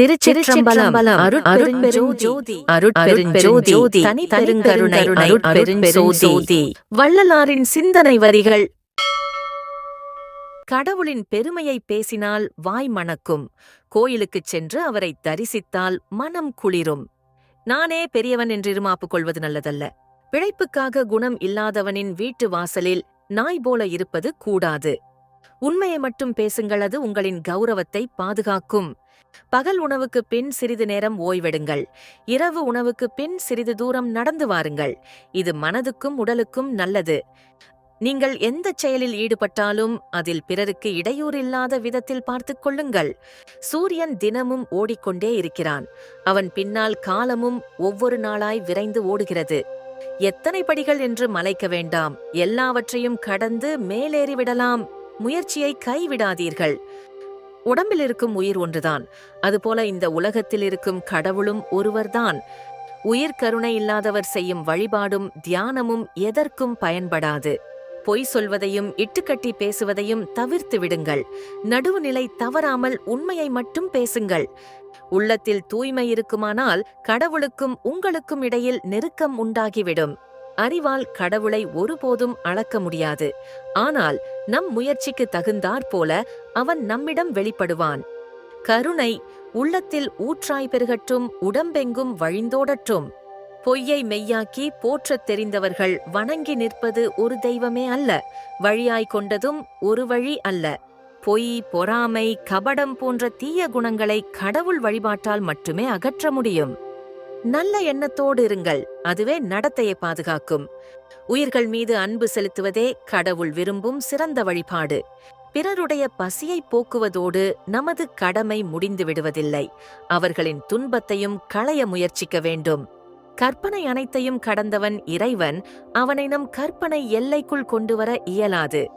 திருச்சிற்றம்பலம் அருட்பெருஞ்சோதி அருட்பெருஞ்சோதி தனிப்பெருங்கருணை அருட்பெருஞ்சோதி. வள்ளலாரின் சிந்தனை வரிகள். கடவுளின் பெருமையை பேசினால் வாய் மணக்கும். கோயிலுக்குச் சென்று அவரை தரிசித்தால் மனம் குளிரும். நானே பெரியவன் என்று இருமாப்பு கொள்வது நல்லதல்ல. பிழைப்புக்காக குணம் இல்லாதவனின் வீட்டு வாசலில் நாய் போல இருப்பது கூடாது. உண்மையை மட்டும் பேசுங்கள் அது உங்களின் கௌரவத்தை பாதுகாக்கும். பகல் உணவுக்கு பின் சிறிது நேரம் ஓய்வெடுங்கள். இரவு உணவுக்கு பின் சிறிது தூரம் நடந்து வாருங்கள். இது மனதுக்கும் உடலுக்கும் நல்லது. நீங்கள் எந்த செயலில் ஈடுபட்டாலும் அதில் பிறருக்கு இடையூறில்லாத விதத்தில் பார்த்துக் கொள்ளுங்கள். சூரியன் தினமும் ஓடிக்கொண்டே இருக்கிறான். அவன் பின்னால் காலமும் ஒவ்வொரு நாளாய் விரைந்து ஓடுகிறது. எத்தனை படிகள் என்று மலைக்க வேண்டாம். எல்லாவற்றையும் கடந்து மேலேறிவிடலாம். முயற்சியை கைவிடாதீர்கள். உடம்பில் இருக்கும் உயிர் ஒன்றுதான். அதுபோல இந்த உலகத்தில் இருக்கும் கடவுளும் ஒருவர்தான். உயிர் கருணை இல்லாதவர் செய்யும் வழிபாடும் தியானமும் எதற்கும் பயன்படாது. பொய் சொல்வதையும் இட்டுக்கட்டி பேசுவதையும் தவிர்த்து விடுங்கள். நடுவுநிலை தவறாமல் உண்மையை மட்டும் பேசுங்கள். உள்ளத்தில் தூய்மை இருக்குமானால் கடவுளுக்கும் உங்களுக்கும் இடையில் நெருக்கம் உண்டாகிவிடும். அறிவால் கடவுளை ஒருபோதும் அளக்க முடியாது. ஆனால் நம் முயற்சிக்கு தகுந்தாற்போல அவன் நம்மிடம் வெளிப்படுவான். கருணை உள்ளத்தில் ஊற்றாய் பெருகட்டும் உடம்பெங்கும் வழிந்தோடட்டும். பொய்யை மெய்யாக்கி போற்றத் தெரிந்தவர்கள் வணங்கி நிற்பது ஒரு தெய்வமே அல்ல வழியாய் கொண்டதும் ஒரு வழி அல்ல. பொய் பொறாமை கபடம் போன்ற தீய குணங்களை கடவுள் வழிபாட்டால் மட்டுமே அகற்ற முடியும். நல்ல எண்ணத்தோடு இருங்கள். அதுவே நடத்தையை பாதுகாக்கும். உயிர்கள் மீது அன்பு செலுத்துவதே கடவுள் விரும்பும் சிறந்த வழிபாடு. பிறருடைய பசியை போக்குவதோடு நமது கடமை முடிந்து விடுவதில்லை. அவர்களின் துன்பத்தையும் களைய முயற்சிக்க வேண்டும். கற்பனை அனைத்தையும் கடந்தவன் இறைவன். அவனை நம் கற்பனை எல்லைக்குள் கொண்டுவர இயலாது.